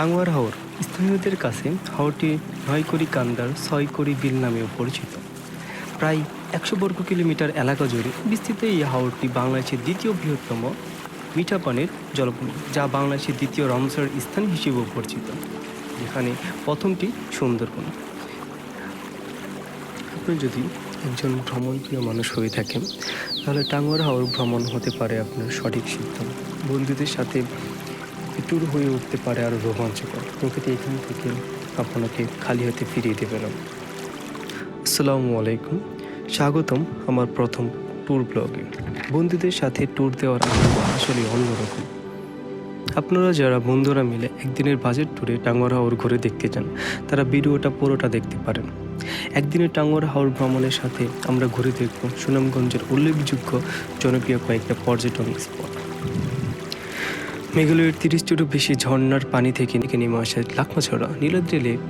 টাঙ্গুয়ার হাওর স্থানীয়দের কাছে হাওরটি নয়কড়ি কান্দার ছয়কড়ি বিল নামেও পরিচিত। প্রায় একশো বর্গ কিলোমিটার এলাকা জুড়ে বিস্তৃত এই হাওরটি বাংলাদেশের দ্বিতীয় বৃহত্তম মিঠা পানির জলভূমি, যা বাংলাদেশের দ্বিতীয় রমসার স্থান হিসেবেও পরিচিত, যেখানে প্রথমটি সুন্দরবন। আপনি যদি একজন ভ্রমণপ্রিয় মানুষ হয়ে থাকেন, তাহলে টাঙ্গুয়ার হাওর ভ্রমণ হতে পারে আপনার সঠিক সিদ্ধান্ত। বন্ধুদের সাথে ট্যুর হয়ে উঠতে পারে আরও রোমাঞ্চকর। প্রকৃতি এখান থেকে আপনাকে খালি হাতে ফিরিয়ে দেবে না। আসসালামু আলাইকুম। স্বাগতম আমার প্রথম ট্যুর ব্লগে। বন্ধুদের সাথে ট্যুর দেওয়ার আনন্দ আসলে অন্যরকম। আপনারা যারা বন্ধুরা মিলে একদিনের বাজেট ট্যুরে টাঙ্গুয়ার হাওর ঘুরে দেখতে চান তারা ভিডিওটা পুরোটা দেখতে পারেন। একদিনের টাঙ্গুয়ার হাওর ভ্রমণের সাথে আমরা ঘুরে দেখব সুনামগঞ্জের উল্লেখযোগ্য জনপ্রিয় কয়েকটা পর্যটন স্পট। মেঘালয়ের তিরিশটিরও বেশি ঝর্ণার পানি থেকে নেমে নেমে আসে লাকমাছড়া নীলাদ্রি লেক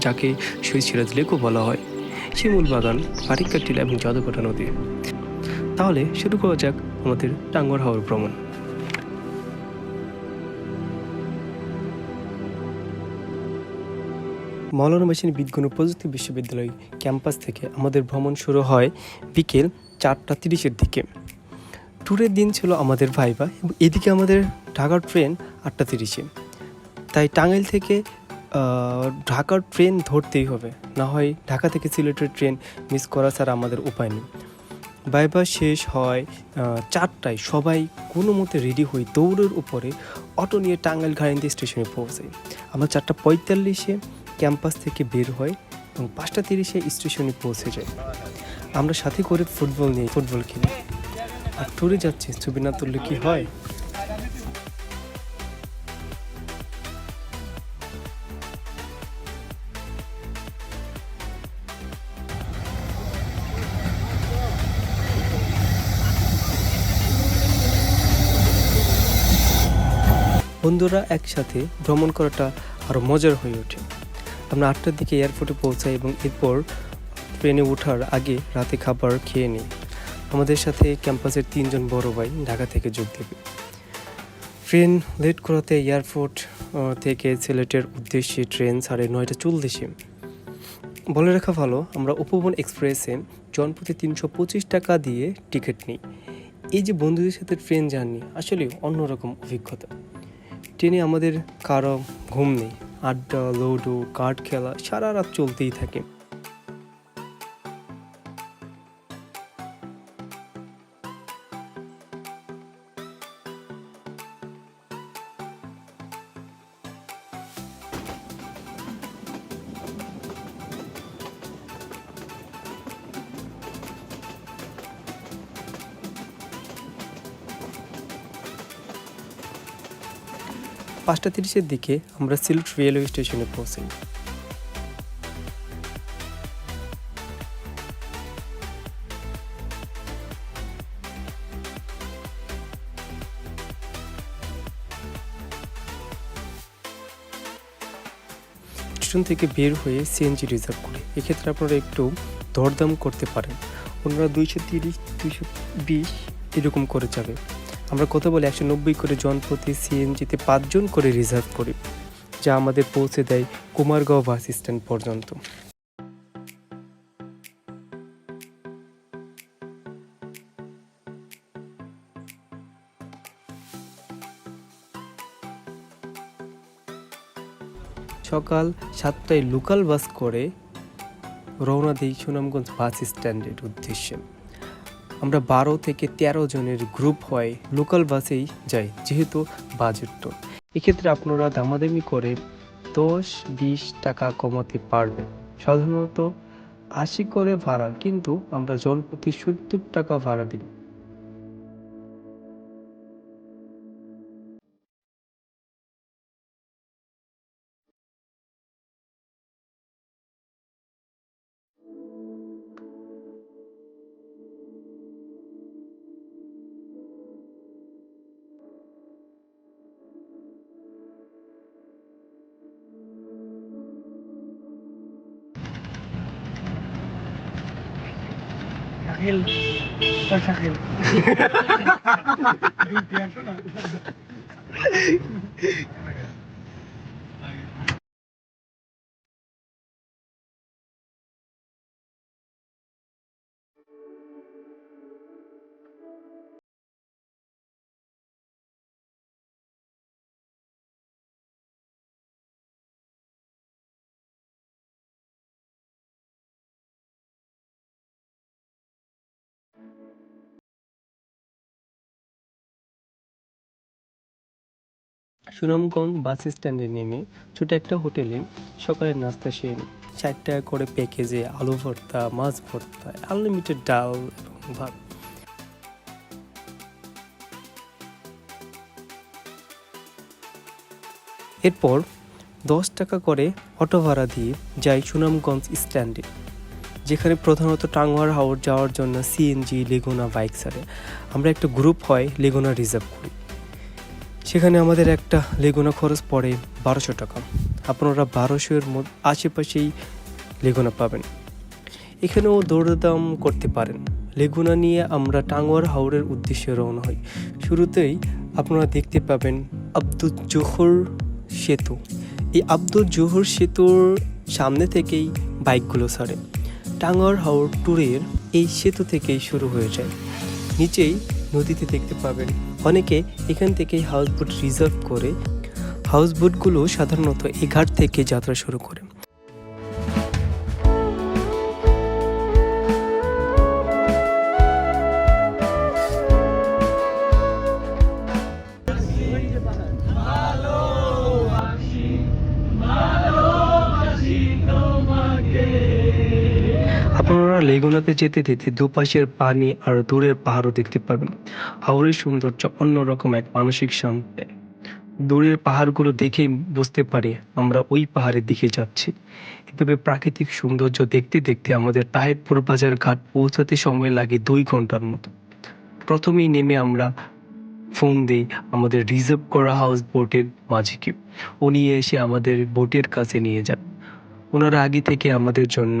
যাকে সৈসিরাজ লেকও বলা হয়। শিমুল বাগান পারিকা টিলা এবং জাদুকাটা নদী। তাহলে শুরু করা যাক আমাদের টাঙ্গর হাওয়ার ভ্রমণ। মৌলানা মেশিন বিজ্ঞান ও প্রযুক্তি বিশ্ববিদ্যালয় ক্যাম্পাস থেকে আমাদের ভ্রমণ শুরু হয় বিকেল চারটা তিরিশের দিকে। ট্যুরের দিন ছিল আমাদের ভাইবা এবং এদিকে আমাদের ঢাকার ট্রেন আটটা তিরিশে। তাই টাঙ্গাইল থেকে ঢাকার ট্রেন ধরতেই হবে। না হয় ঢাকা থেকে সিলেটের ট্রেন মিস করা ছাড়া আমাদের উপায় নেই। বাইবা শেষ হয় চারটায়। সবাই কোনো মতে রেডি হয়ে দৌড়ের উপরে অটো নিয়ে টাঙ্গাইল ঘাড়িন্দি স্টেশনে পৌঁছাই। আমরা চারটা পঁয়তাল্লিশে ক্যাম্পাস থেকে বের হয় এবং পাঁচটা তিরিশে স্টেশনে পৌঁছে যাই। আমরা সাথে করে ফুটবল নিয়ে, ফুটবল খেলি। আর ট্যুরে যাচ্ছি ছবি না তুললে কি হয়? বন্ধুরা একসাথে ভ্রমণ করাটা আরও মজার হয়ে ওঠে। আমরা আটটার দিকে এয়ারপোর্টে পৌঁছাই এবং এরপর ট্রেনে ওঠার আগে রাতে খাবার খেয়ে নিই। আমাদের সাথে ক্যাম্পাসের তিনজন বড় ভাই ঢাকা থেকে যোগ দেবে। ট্রেন লেট করাতে এয়ারপোর্ট থেকে সিলেটের উদ্দেশ্যে ট্রেন সাড়ে নয়টা চল্লিশে। বলে রাখা ভালো, আমরা উপবন এক্সপ্রেসে জনপ্রতি তিনশো পঁচিশ টাকা দিয়ে টিকিট নিই। এই যে বন্ধুদের সাথে ট্রেন জার্নি, আসলে অন্যরকম অভিজ্ঞতা। ট্রেনে আমাদের কারও ঘুম নেই, আড্ডা, লুডো, কার্ড খেলা সারা রাত চলতেই থাকে। পাঁচটা তিরিশের দিকে আমরা সিলেট রেলওয়ে স্টেশনে পৌঁছাই। স্টেশন থেকে বের হয়ে সিএনজি রিজার্ভ করি। এক্ষেত্রে আপনারা একটু দরদাম করতে পারেন। ওনারা দুইশো তিরিশ, দুইশো বিশ এরকম করে যাবে। আমরা কথা বলে একশো নব্বই করে জন প্রতি সিএনজিতে পাঁচজন করে রিজার্ভ করি, যা আমাদের পৌঁছে দেয় কুমারগাঁও বাস স্ট্যান্ড পর্যন্ত। সকাল সাতটায় লোকাল বাস করে রওনা দিই সুনামগঞ্জ বাস স্ট্যান্ডের উদ্দেশ্যে। আমরা বারো থেকে তেরো জনের গ্রুপ হয় লোকাল বাসেই যাই, যেহেতু বাজেট তো। এক্ষেত্রে আপনারা দামাদামি করে দশ, বিশ টাকা কমাতে পারবেন। সাধারণত আশি করে ভাড়া, কিন্তু আমরা জনপ্রতি সত্তর টাকা ভাড়া দিই। শাকিল শাকিল সুনামগঞ্জ বাস স্ট্যান্ডে নেমে ছোট একটা হোটেলে সকালের নাস্তা নিই। ষাট টাকা করে প্যাকেজে আলু ভর্তা, মাছ ভর্তা আনলিমিটেড ডাল এবং ভাত। এরপর দশ টাকা করে অটো ভাড়া দিয়ে যাই সুনামগঞ্জ স্ট্যান্ডে, যেখানে প্রধানত টাঙ্গুয়ার হাওর যাওয়ার জন্য সিএনজি লেগুনা বাইক ছাড়ে। আমরা একটা গ্রুপ হয় লেগুনা রিজার্ভ করি। সেখানে আমাদের একটা লেগুনা খরচ পড়ে বারোশো টাকা। আপনারা বারোশো এর মধ্যে আশেপাশেই লেগুনা পাবেন। এখানেও দৌড়দাম করতে পারেন। লেগুনা নিয়ে আমরা টাঙ্গুয়ার হাওরের উদ্দেশ্যে রওনা হই। শুরুতেই আপনারা দেখতে পাবেন আব্দুল জোহর সেতু। এই আব্দুল জোহর সেতুর সামনে থেকেই বাইকগুলো ছাড়ে টাঙ্গুয়ার হাওর ট্যুরের এই সেতু থেকেই শুরু হয়ে যায়। নিচেই নদীতে দেখতে পাবেন। অনেকে এখান থেকে হাউস বোট রিজার্ভ করে। হাউস বোটগুলো সাধারণত এই ঘাট থেকে যাত্রা শুরু করে। আপনারা যেতে যেতে দুপাশের পানি আর দূরের পাহাড়ও দেখতে পাবেন। হাওরের সৌন্দর্য অন্যরকম এক মানসিক শান্তি। দূরের পাহাড়গুলো দেখেই বুঝতে পারি আমরা ওই পাহাড়ের দিকে যাচ্ছি। এভাবে প্রাকৃতিক সৌন্দর্য দেখতে দেখতে আমাদের তাহেরপুর বাজার ঘাট পৌঁছাতে সময় লাগে দুই ঘণ্টার মতো। প্রথমেই নেমে আমরা ফোন দিই আমাদের রিজার্ভ করা হাউস বোটের মাঝিকে। উনি এসে আমাদের বোটের কাছে নিয়ে যান। ওনারা আগে থেকে আমাদের জন্য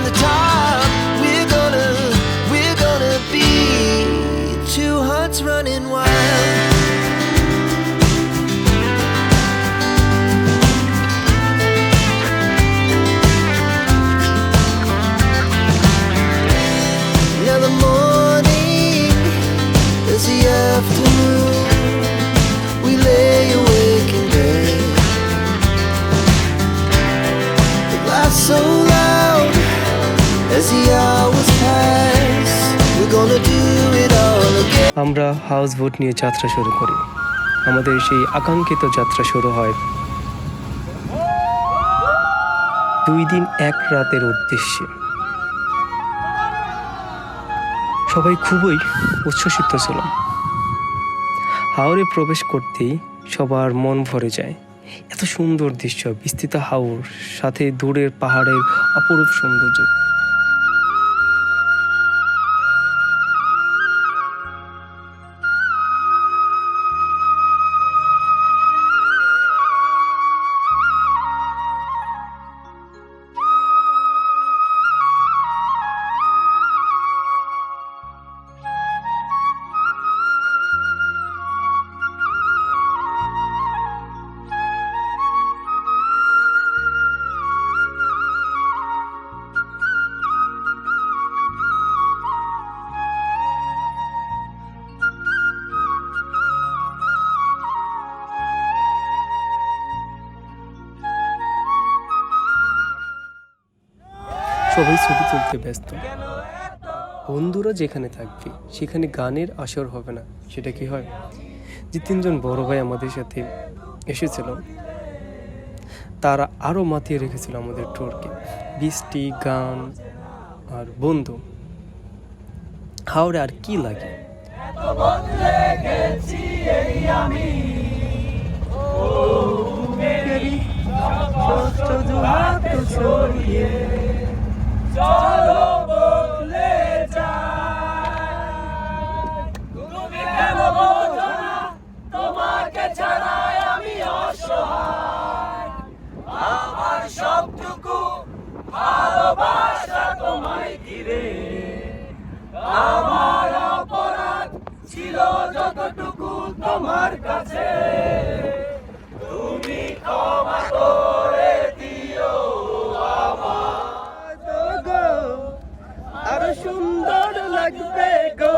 আমরা হাউস বোট নিয়ে যাত্রা শুরু করি। আমাদের সেই আকাঙ্ক্ষিত যাত্রা শুরু হয়। দুই দিন এক রাতের উদ্দেশ্যে। সবাই খুবই উচ্ছ্বসিত ছিল। হাওরে প্রবেশ করতেই সবার মন ভরে যায়। এত সুন্দর দৃশ্য, বিস্তৃত হাওর, সাথে দূরের পাহাড়ের অপরূপ সৌন্দর্য। সবাই ছবি তুলতে ব্যস্ত। বন্ধুরা যেখানে থাকবে, সেখানে গানের আসর হবে না, সেটা কি হয়? যে তিনজন বড় ভাই আমাদের সাথে এসেছিল, তারা আরও মাতিয়ে রেখেছিল আমাদের ট্যুরকে বৃষ্টি, গান আর বন্ধু। হাওড়ে আর কি লাগে? চলো বদলে না আমি আমার সবটুকু ভালোবাসা তোমায় ঘিরে আমার অপরাধ তোমার কাছে তুমি ক্ষমা করে সুন্দর লাগবে গো।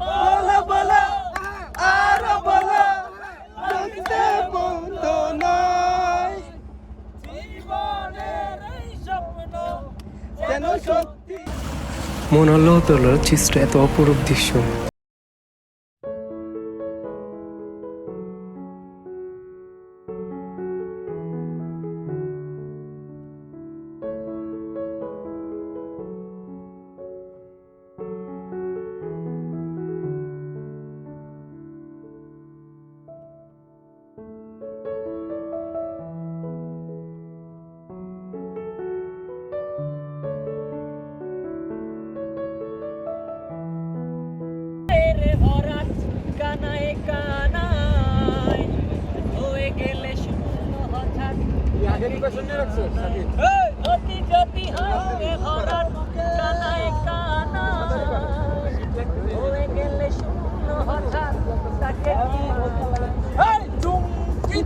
বলো বলো, আরও বলো জীবনের বন্ধ নয় মন আল্লাহ তোলার চিত্র এত অপরূপ দৃশ্য।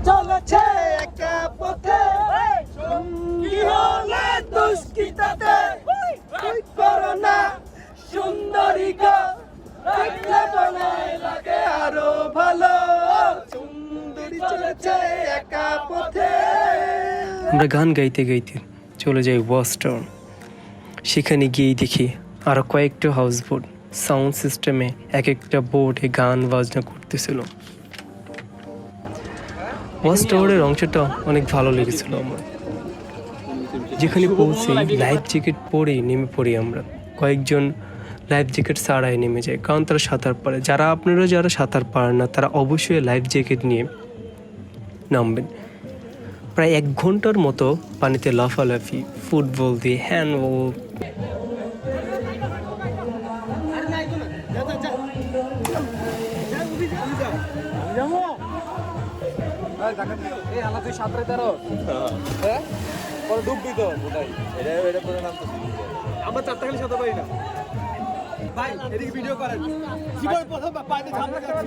চলেছে একা পথে কি হলে দুষ্কৃতাতে তুই করো না সুন্দরী গো দেখলে মনে লাগে আরও ভালো সুন্দরী চলেছে একা পথে আমরা গান গাইতে গাইতে চলে যাই ওয়াস্টার্ন। সেখানে গিয়েই দেখি আরও কয়েকটা হাউস বোট সাউন্ড সিস্টেমে এক একটা বোর্ডে গান বাজনা করতেছিল। ওয়াচ অংশটা অনেক ভালো লেগেছিল আমার। যেখানে পৌঁছে লাইফ জ্যাকেট পরেই নেমে পড়ি আমরা। কয়েকজন লাইফ জ্যাকেট ছাড়াই নেমে যায়, কারণ তারা সাঁতার পারে। যারা আপনারা যারা সাঁতার পারেন না, তারা অবশ্যই লাইফ জ্যাকেট নিয়ে নামবেন। প্রায় এক ঘণ্টার মতো পানিতে লাফালাফি ফুটবল দিয়ে হ্যান্ডবল আমরা চারটা খালি সাঁতার পারি না ভাই এদিকে ভিডিও করেন জীবন প্রথম পানিতে ঝামলা খাচ্ছি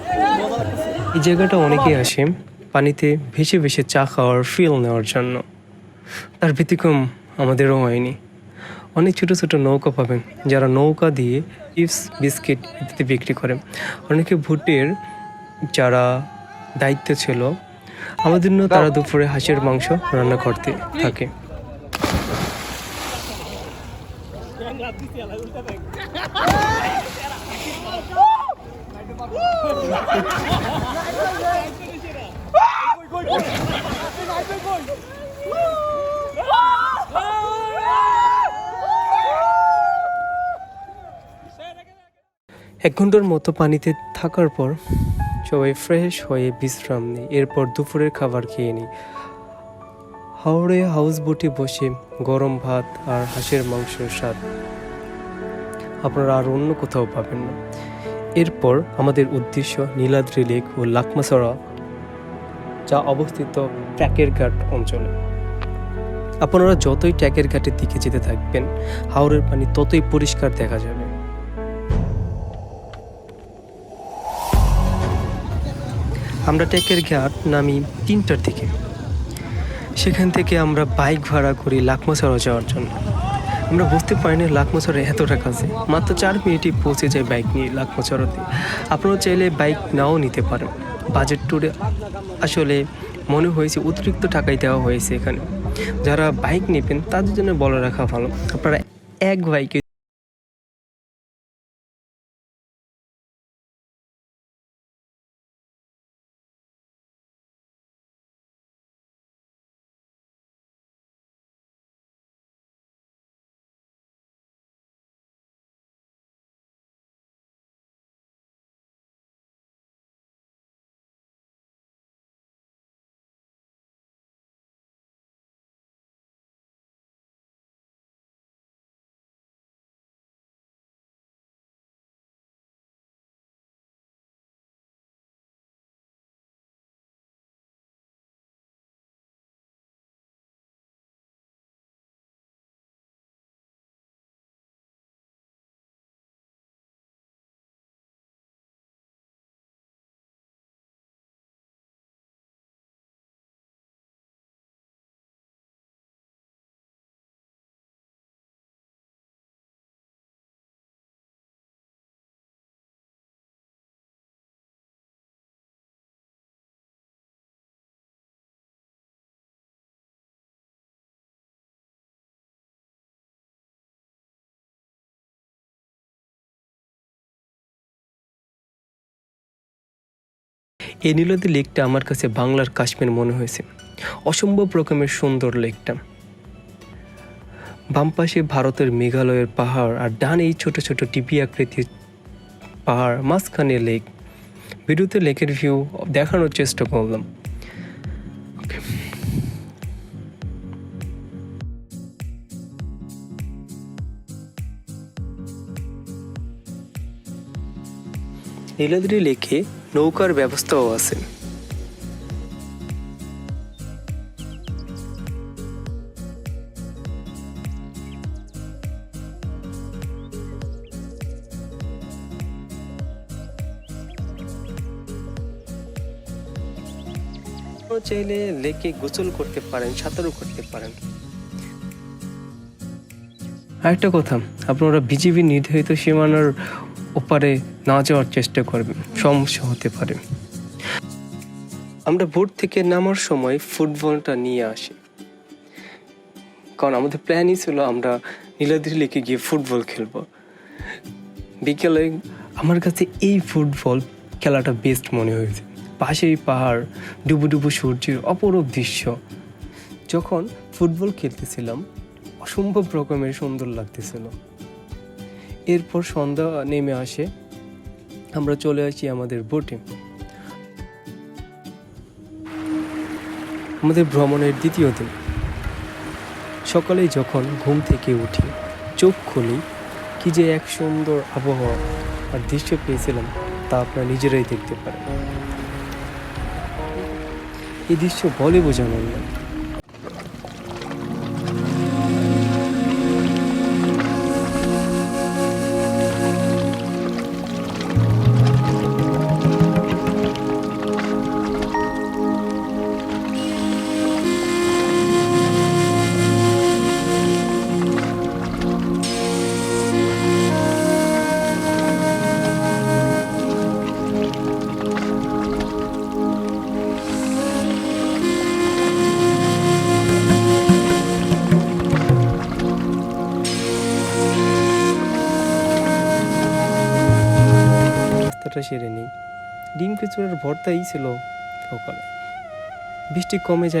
এই জায়গাটা অনেকেই আসে পানিতে ভেসে ভেসে চা খাওয়ার ফিল নেওয়ার জন্য। তার ব্যতিক্রম আমাদেরও হয়নি। অনেক ছোট ছোট নৌকা পাবেন যারা নৌকা দিয়ে চিপস বিস্কিট ইত্যাদি বিক্রি করে। অনেকে ভুটের যারা দায়িত্ব ছিল। আমাদের জন্য তারা দুপুরে হাঁসের মাংস রান্না করতে থাকে। এক ঘণ্টার মতো পানিতে থাকার পর সবাই ফ্রেশ হয়ে বিশ্রাম নেই এরপর দুপুরের খাবার খেয়ে নিই হাওড়ে হাউস বোটে বসে গরম ভাত আর হাঁসের মাংসের স্বাদ। আপনারা আর অন্য কোথাও পাবেন না। এরপর আমাদের উদ্দেশ্য নীলাদ্রি লেক ও লাকমাসরা যা অবস্থিত ট্র্যাকের ঘাট অঞ্চলে। আপনারা যতই ট্র্যাকের ঘাটের দিকে যেতে থাকবেন হাওড়ের পানি ততই পরিষ্কার দেখা যাবে। আমরা ট্যাকের ঘাট নামি তিনটার দিকে। সেখান থেকে আমরা বাইক ভাড়া করি লাকমাসরা যাওয়ার জন্য। আমরা বুঝতে পারিনি লাকমাসরা এতটা কাছে মাত্র চার মিনিটে পৌঁছে যায় বাইক নিয়ে লাকমাসরাতে আপনারা চাইলে বাইক নাও নিতে পারেন। বাজেট ট্যুরে আসলে মনে হয়েছে অতিরিক্ত টাকাই দেওয়া হয়েছে এখানে। যারা বাইক নেবেন, তাদের জন্য বলে রাখা ভালো। আপনারা এক বাইকে এই নীলদি লেকটা আমার কাছে বাংলার কাশ্মীর মনে হয়েছে। অসম্ভব রকমের সুন্দর লেকটা। বাম পাশে ভারতের মেঘালয়ের পাহাড় আর ডানে এই ছোট ছোট টিপি আকৃতির পাহাড়, মাঝখানে লেক। ভিডিওতে লেকের ভিউ দেখানোর চেষ্টা করলাম। নীলাদ্রি লেকে নৌকার ব্যবস্থাও আছে। চাইলে লেকে গোসল করতে পারেন, সাঁতারও করতে পারেন। আরেকটা কথা, আপনারা বিজিবি নির্ধারিত সীমানার ওপারে না যাওয়ার চেষ্টা করবেন সমস্যা হতে পারে। আমরা বোট থেকে নামার সময় ফুটবলটা নিয়ে আসি। কারণ আমাদের প্ল্যানই ছিল আমরা নীলাদ্রি লেকে গিয়ে ফুটবল খেলব। বিকেলে আমার কাছে এই ফুটবল খেলাটা বেস্ট মনে হয়েছে। পাশেই পাহাড় ডুবু ডুবু সূর্যের অপরূপ দৃশ্য। যখন ফুটবল খেলতেছিলাম, অসম্ভব রকমের সুন্দর লাগতেছিল। এরপর সন্ধ্যা নেমে আসে। আমরা চলে আসি আমাদের বোটে আমাদের ভ্রমণের দ্বিতীয় দিন। সকালে যখন ঘুম থেকে উঠি, চোখ খুলি, কি যে এক সুন্দর আবহাওয়া আর দৃশ্য পেয়েছিলাম তা আপনারা নিজেরাই দেখতে পারেন। এই দৃশ্য বলে বোঝানোর না রাস্তাটা সেরে নেই ডিম খিচুড়ার ভর্তাই ছিল সকালে বৃষ্টি কমে যায়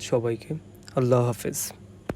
সবাইকে। আল্লাহ হাফেজ।